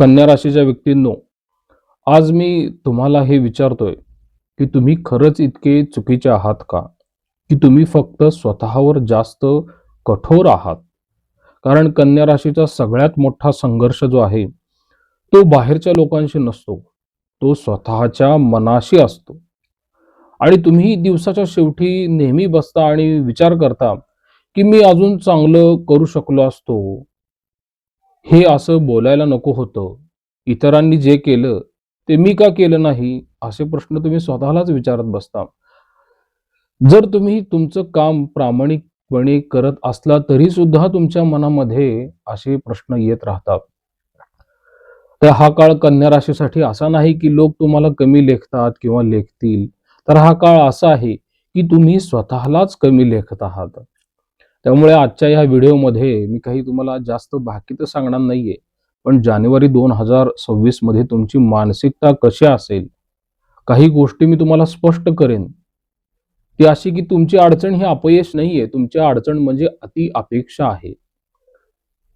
कन्या राशीच्या व्यक्तींनो आज मी तुम्हाला हे विचारतोय की तुम्ही खरंच इतके चुकीचे आहात का? की तुम्ही फक्त स्वतःवर जास्त कठोर आहात? कारण कन्या राशीचा सगळ्यात मोठा संघर्ष जो आहे तो बाहेरच्या लोकांशी नसतो तो स्वतःच्या मनाशी असतो. आणि तुम्ही दिवसाच्या शेवटी नेहमी बसता आणि विचार करता की मी अजून चांगलं करू शकलो असतो. हे असं बोलायला नको होतं. इतरांनी जे केलं ते मी का केलं नाही? असे प्रश्न तुम्ही स्वतःलाच विचारत बसता. जर तुम्ही तुमचं काम प्रामाणिकपणे करत असला तरी सुद्धा तुमच्या मनामध्ये असे प्रश्न येत राहतात. तर हा काळ कन्या राशीसाठी असा नाही की लोक तुम्हाला कमी लेखतात किंवा लेखतील. तर हा काळ असा आहे की तुम्ही स्वतःलाच कमी लेखत आहात. त्यामुळे आजच्या या व्हिडिओमध्ये मी काही तुम्हाला जास्त बाकी तर सांगणार नाहीये पण जानेवारी दोन हजार सव्वीसमध्ये तुमची मानसिकता कशी असेल काही गोष्टी मी तुम्हाला स्पष्ट करेन. ती अशी की तुमची अडचण ही अपयश नाहीये तुमची अडचण म्हणजे अति अपेक्षा आहे.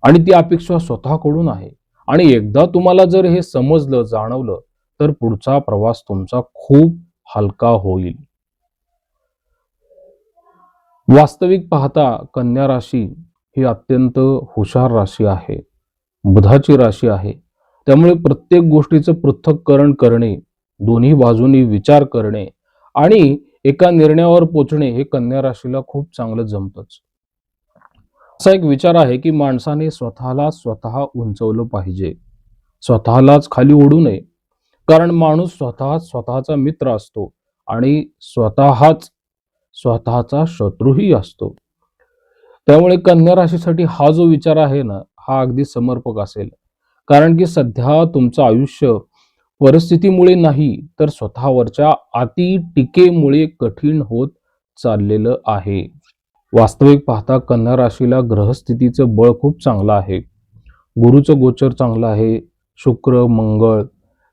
आणि ती अपेक्षा स्वतःकडून आहे. आणि एकदा तुम्हाला जर हे समजलं जाणवलं तर पुढचा प्रवास तुमचा खूप हलका होईल. वास्तविक पाहता कन्या राशी ही अत्यंत हुशार राशी आहे बुधाची राशी आहे. त्यामुळे प्रत्येक गोष्टीचं पृथक्करण करणे दोन्ही बाजूनी विचार करणे आणि एका निर्णयावर पोचणे हे कन्या राशीला खूप चांगलं जमतच. असा एक विचार आहे की माणसाने स्वतःला स्वतः उंचवलं पाहिजे. स्वतःलाच खाली ओढू नये. कारण माणूस स्वतः स्वतःचा मित्र असतो आणि स्वतःच स्वतःचा शत्रूही असतो. त्यामुळे कन्या राशीसाठी हा जो विचार आहे ना हा अगदी समर्पक असेल. कारण की सध्या तुमचं आयुष्य परिस्थितीमुळे नाही तर स्वतःवरच्या अति टीकेमुळे कठीण होत चाललेलं आहे. वास्तविक पाहता कन्या राशीला ग्रहस्थितीचं बळ खूप चांगलं आहे. गुरुचं गोचर चांगलं आहे. शुक्र मंगळ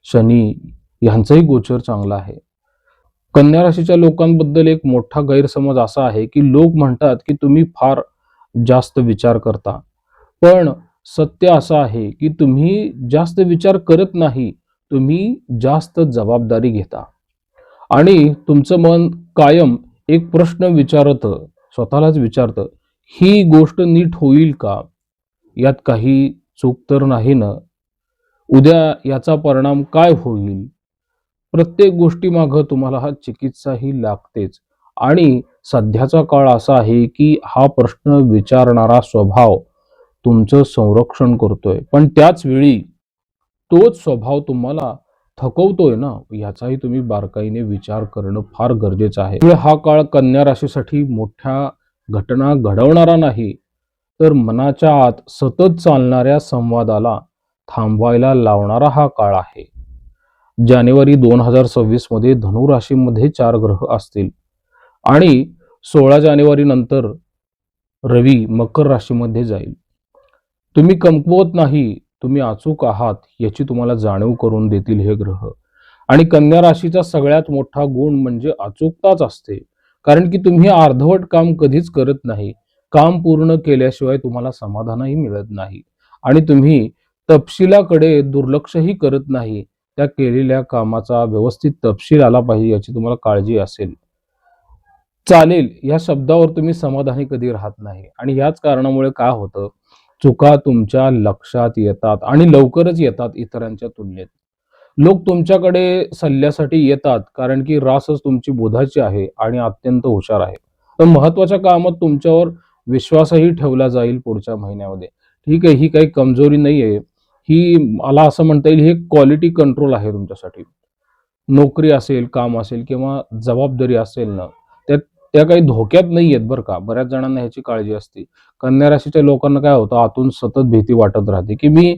शनी यांचंही गोचर चांगलं आहे. कन्या राशीच्या लोकांबद्दल एक मोठा गैरसमज असा आहे की लोक म्हणतात की तुम्ही फार जास्त विचार करता. पण सत्य असं आहे की तुम्ही जास्त विचार करत नाही तुम्ही जास्त जबाबदारी घेता. आणि तुमचं मन कायम एक प्रश्न विचारतं स्वतःलाच विचारतं ही गोष्ट नीट होईल का? यात काही चूक तर नाही ना? उद्या याचा परिणाम काय होईल? प्रत्येक गोष्टीमागं तुम्हाला हा चिकित्साही लागतेच. आणि सध्याचा काळ असा आहे की हा प्रश्न विचारणारा स्वभाव तुमचं संरक्षण करतोय. पण त्याच वेळी तोच स्वभाव तुम्हाला थकवतोय ना याचाही तुम्ही बारकाईने विचार करणं फार गरजेचं आहे. हा काळ कन्या राशीसाठी मोठ्या घटना घडवणारा नाही तर मनाच्या आत सतत चालणाऱ्या संवादाला थांबवायला लावणारा हा काळ आहे. जानेवारी दोन हजार सव्वीसमध्ये धनु राशीमध्ये चार ग्रह असतील. आणि सोळा जानेवारी नंतर रवी मकर राशीमध्ये जाईल. तुम्ही कमकुवत नाही तुम्ही अचूक आहात याची तुम्हाला जाणीव करून देतील हे ग्रह. आणि कन्या राशीचा सगळ्यात मोठा गुण म्हणजे अचूकताच असते. कारण की तुम्ही अर्धवट काम कधीच करत नाही. काम पूर्ण केल्याशिवाय तुम्हाला समाधानही मिळत नाही. आणि तुम्ही तपशिलाकडे दुर्लक्षही करत नाही. त्या केलेल्या कामाचा व्यवस्थित तपशील आला पाहिजे याची तुम्हाला काळजी असेल. चालेल या शब्दावर तुम्ही समाधानी कधी राहत नाही. आणि याच कारणामुळे काय होतं? चुका तुमच्या लक्षात येतात आणि लवकरच येतात इतरांच्या तुलनेत. लोक तुमच्याकडे सल्ल्यासाठी येतात कारण की रासच तुमची बोधाची आहे आणि अत्यंत हुशार आहे. तर महत्त्वाच्या कामात तुमच्यावर विश्वासही ठेवला जाईल पुढच्या महिन्यामध्ये. ठीक आहे ही काही कमजोरी नाही आहे ही मला असं म्हणता येईल हे क्वालिटी कंट्रोल आहे तुमच्यासाठी. नोकरी असेल काम असेल किंवा जबाबदारी असेल ना त्या त्या काही धोक्यात नाही आहेत बरं का. बऱ्याच जणांना ह्याची काळजी असते. कन्या राशीच्या लोकांना काय होतं आतून सतत भीती वाटत राहते की मी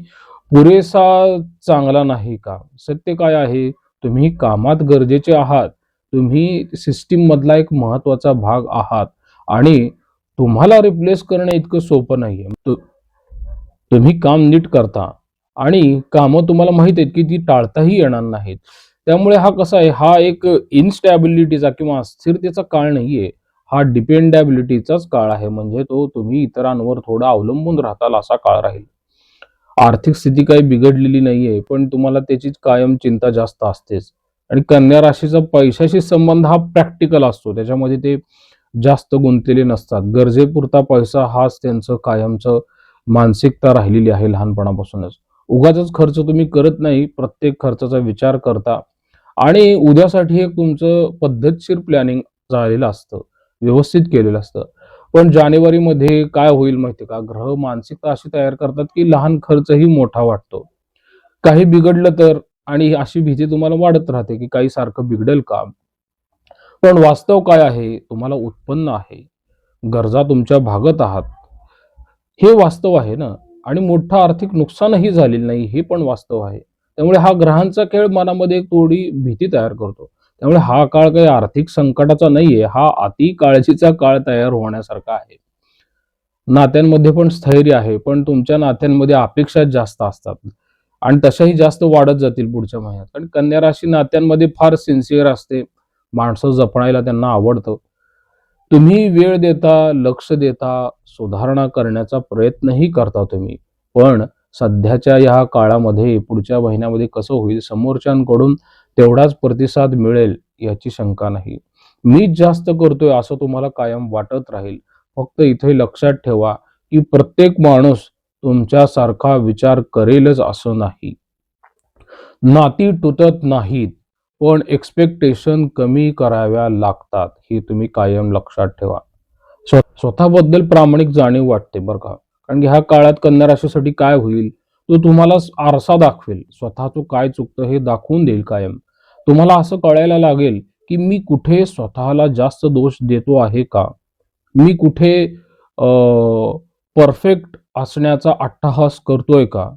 पुरेसा चांगला नाही का? सत्य काय आहे? तुम्ही कामात गरजेचे आहात. तुम्ही सिस्टीम मधला एक महत्त्वाचा भाग आहात. आणि तुम्हाला रिप्लेस करणं इतकं सोपं नाहीये. आहे तुम्ही काम नीट करता. आणि कामं तुम्हाला माहीत आहेत की ती टाळताही येणार नाहीत. त्यामुळे हा कसा आहे हा एक इनस्टॅबिलिटीचा किंवा अस्थिरतेचा काळ नाहीये हा डिपेंडॅबिलिटीचाच काळ आहे. म्हणजे तो तुम्ही इतरांवर थोडा अवलंबून राहताल असा काळ राहील. आर्थिक स्थिती काही बिघडलेली नाहीये पण तुम्हाला त्याची कायम चिंता जास्त असतेच. आणि कन्या राशीचा पैशाशी संबंध हा प्रॅक्टिकल असतो. त्याच्यामध्ये ते जास्त गुंतलेले नसतात. गरजेपुरता पैसा हाच त्यांचं कायमचं मानसिकता राहिलेली आहे लहानपणापासूनच. उगाच खर्च तुम्ही करत नाही प्रत्येक खर्चाचा विचार करता. आणि उद्यासाठी एक तुमचं पद्धतशीर प्लॅनिंग झालेलं असतं व्यवस्थित केलेलं असतं. पण जानेवारीमध्ये काय होईल माहिती का? ग्रह मानसिकता अशी तयार करतात की लहान खर्चही मोठा वाटतो. काही बिघडलं तर आणि अशी भीती तुम्हाला वाढत राहते की काही सारखं बिघडेल का पण वास्तव काय आहे? तुम्हाला उत्पन्न आहे. गरजा तुमच्या भागत आहात. हे वास्तव आहे ना? आणि मोठं आर्थिक नुकसानही झालेलं नाही हे पण वास्तव आहे. त्यामुळे हा ग्रहांचा खेळ मनामध्ये एक थोडी भीती तयार करतो. त्यामुळे हा काळ काही आर्थिक संकटाचा नाहीये हा अति काळजीचा काळ तयार होण्यासारखा आहे. नात्यांमध्ये पण स्थैर्य आहे पण तुमच्या नात्यांमध्ये अपेक्षा जास्त असतात आणि तशाही जास्त वाढत जातील पुढच्या महिन्यात. कारण कन्या राशी नात्यांमध्ये फार सिन्सिअर असते माणसं जपणायला त्यांना आवडतं. तुम्ही वेळ देता लक्ष देता सुधारणा करण्याचा प्रयत्नही करता तुम्ही. पण सध्याच्या या काळामध्ये पुढच्या महिन्यामध्ये कसं होईल समोरच्यांकडून तेवढाच प्रतिसाद मिळेल याची शंका नाही. मीच जास्त करतोय असं तुम्हाला कायम वाटत राहील. फक्त इथे लक्षात ठेवा की प्रत्येक माणूस तुमच्यासारखा विचार करेलच असं नाही. नाती तुटत नाहीत. पण एक्सपेक्टेशन कमी कराव्या लागतात ही तुम्ही कायम लक्षात ठेवा. स्व- स्वतःबद्दल प्रामाणिक जाणीव वाटते बरं का? कारण की ह्या काळात कन्या राशीसाठी काय होईल? तो तुम्हाला आरसा दाखवेल. स्वतःचं काय चुकतं हे दाखवून देईल कायम. तुम्हाला असं कळायला लागेल की मी कुठे स्वतःला जास्त दोष देतो आहे का? मी कुठे परफेक्ट असण्याचा अट्टहास करतोय का?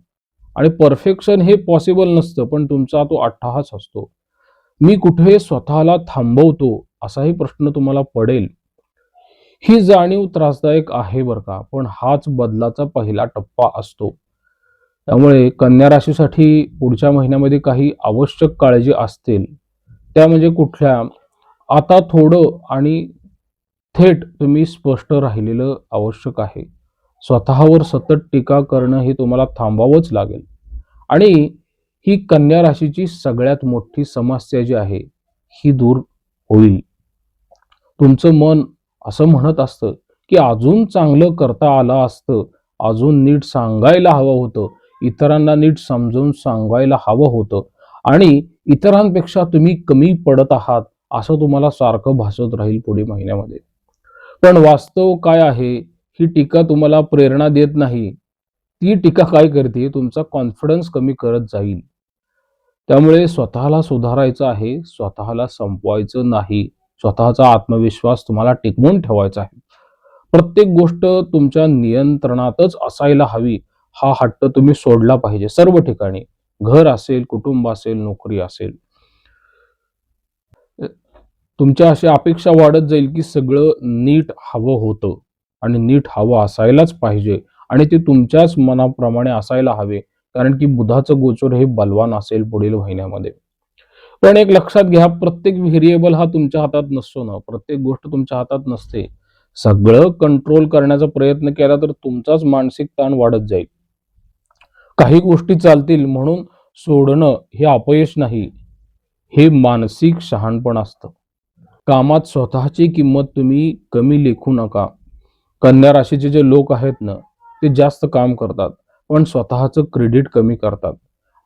आणि परफेक्शन हे पॉसिबल नसतं पण तुमचा तो अट्टहास असतो. मी कुठे स्वतःला थांबवतो असाही प्रश्न तुम्हाला पडेल. ही जाणीव त्रासदायक आहे बरं का पण हाच बदलाचा पहिला टप्पा असतो. त्यामुळे कन्या राशीसाठी पुढच्या महिन्यामध्ये काही आवश्यक काळजी असतील. त्या म्हणजे कुठल्या? आता थोडं आणि थेट तुम्ही स्पष्ट राहिलेलं आवश्यक आहे. स्वतःवर सतत टीका करणं हे तुम्हाला थांबावंच लागेल. आणि ही कन्या राशीची सगळ्यात मोठी समस्या जी आहे ही दूर होईल. तुमचं मन असं म्हणत असतं की अजून चांगलं करता आलं असतं अजून नीट सांगायला हवं होतं इतरांना नीट समजून सांगायला हवं होतं आणि इतरांपेक्षा तुम्ही कमी पडत आहात असं तुम्हाला सारखं भासत राहील पुढे महिन्यामध्ये. पण वास्तव काय आहे ही टीका तुम्हाला प्रेरणा देत नाही. ती टीका काय करते तुमचा कॉन्फिडन्स कमी करत जाईल. त्यामुळे स्वतःला सुधारायचं आहे स्वतःला संपवायचं नाही. स्वतःचा आत्मविश्वास तुम्हाला टिकवून ठेवायचा आहे. प्रत्येक गोष्ट तुमच्या नियंत्रणातच असायला हवी हा हट्ट तुम्ही सोडला पाहिजे सर्व ठिकाणी. घर असेल कुटुंब असेल नोकरी असेल. तुमच्या अशी अपेक्षा वाढत जाईल की सगळं नीट हवं होतं. आणि नीट हवं असायलाच पाहिजे. आणि ते तुमच्याच मनाप्रमाणे असायला हवे. कारण की बुधाचं गोचर हे बलवान असेल पुढील महिन्यामध्ये. पण एक लक्षात घ्या प्रत्येक व्हेरिएबल हा तुमच्या हातात नसतो ना. प्रत्येक गोष्ट तुमच्या हातात नसते. सगळं कंट्रोल करण्याचा प्रयत्न केला तर तुमचाच मानसिक ताण वाढत जाईल. काही गोष्टी चालतील म्हणून सोडणं हे अपयश नाही. हे मानसिक शहाणपण असतं. कामात स्वतःची किंमत तुम्ही कमी लेखू नका. कन्या राशीचे जे लोक आहेत ना ते जास्त काम करतात. पण स्वतःचं क्रेडिट कमी करतात.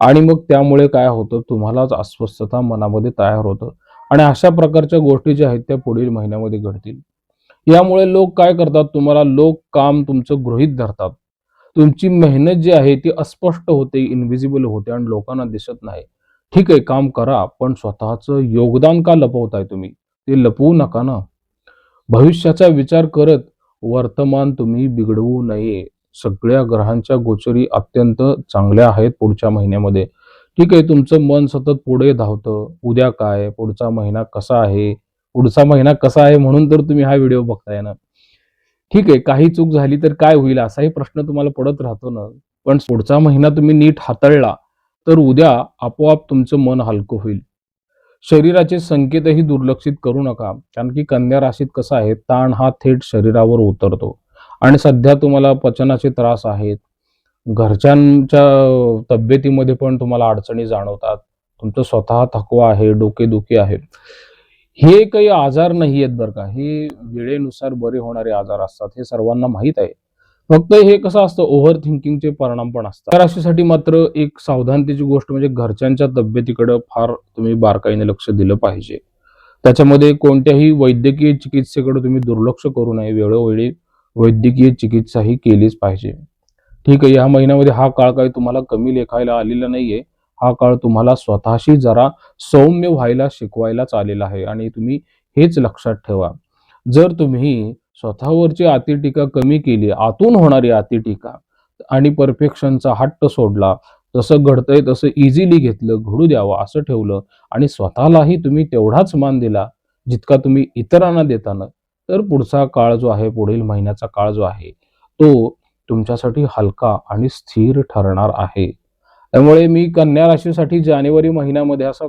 आणि मग त्यामुळे काय होतं? तुम्हालाच अस्वस्थता मनामध्ये तयार होतं. आणि अशा प्रकारच्या गोष्टी ज्या आहेत त्या पुढील महिन्यामध्ये घडतील. यामुळे लोक काय करतात? तुम्हाला लोक काम तुमचं गृहीत धरतात. तुमची मेहनत जी आहे ती अस्पष्ट होते इनव्हिजिबल होते आणि लोकांना दिसत नाही. ठीक आहे काम करा पण स्वतःचं योगदान का लपवताय तुम्ही? ते लपवू नका ना. भविष्याचा विचार करत वर्तमान तुम्ही बिघडवू नये. सगळ्या ग्रहांच्या गोचरी अत्यंत चांगल्या आहेत पुढच्या महिन्यामध्ये. ठीक आहे तुमचं मन सतत पुढे धावतं. उद्या काय? पुढचा महिना कसा आहे? पुढचा महिना कसा आहे म्हणून तर तुम्ही हा व्हिडिओ बघताय ना. ठीक आहे काही चूक झाली तर काय होईल असाही प्रश्न तुम्हाला पडत राहतो ना. पण पुढचा महिना तुम्ही नीट हाताळला तर उद्या आपोआप तुमचं मन हलकं होईल. शरीराचे संकेतही दुर्लक्षित करू नका. कारण की कन्या राशीत कसं आहे? ताण हा थेट शरीरावर उतरतो. आणि सध्या तुम्हाला पचनाचे त्रास आहेत. घरच्यांच्या तब्येतीमध्ये पण तुम्हाला अडचणी जाणवतात. तुमचं स्वतः थकवा आहे डोकेदुखी आहे हे काही आजार नाही आहेत बरं का. हे वेळेनुसार बरे होणारे आजार असतात हे सर्वांना माहीत आहे. फक्त हे कसं असतं ओव्हर थिंकिंगचे परिणाम पण असतात. तर राशीसाठी मात्र एक सावधानतेची गोष्ट म्हणजे घरच्यांच्या तब्येतीकडे फार तुम्ही बारकाईने लक्ष दिलं पाहिजे. त्याच्यामध्ये कोणत्याही वैद्यकीय चिकित्सेकडे तुम्ही दुर्लक्ष करू नये. वेळोवेळी वैद्यकीय चिकित्सा ही केलीच पाहिजे. ठीक आहे या महिन्यामध्ये हा काळ काही तुम्हाला कमी लेखायला आलेला नाहीये. हा काळ तुम्हाला स्वतःशी जरा सौम्य व्हायला शिकवायलाच आलेला आहे आणि तुम्ही हेच लक्षात ठेवा. जर तुम्ही स्वतःवरची अतिटीका कमी केली आतून होणारी अतिटीका आणि परफेक्शनचा हट्ट सोडला जसं घडतंय तसं इझिली घेतलं घडू द्यावं असं ठेवलं आणि स्वतःलाही तुम्ही तेवढाच मान दिला जितका तुम्ही इतरांना देताना तर पुढचा काळ जो आहे पुढील महिन्याचा काळ जो आहे तो तुमच्यासाठी हलका आणि स्थिर ठरणार आहे. त्यामुळे मी कन्या राशीसाठी जानेवारी महिन्यामध्ये असं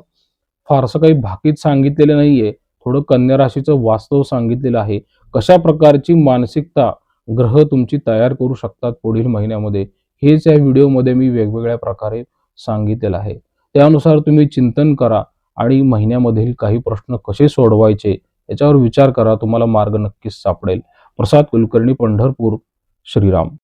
फारसं काही भाकीत सांगितलेलं नाहीये. थोडं कन्या राशीचं वास्तव सांगितलेलं आहे. कशा प्रकारची मानसिकता ग्रह तुमची तयार करू शकतात पुढील महिन्यामध्ये हेच या व्हिडिओमध्ये मी वेगवेगळ्या प्रकारे सांगितलेलं आहे. त्यानुसार तुम्ही चिंतन करा आणि महिन्यामधील काही प्रश्न कसे सोडवायचे याच्यावर विचार करा तुम्हाला मार्ग नक्कीच सापडेल. प्रसाद कुलकर्णी पंढरपूर श्रीराम.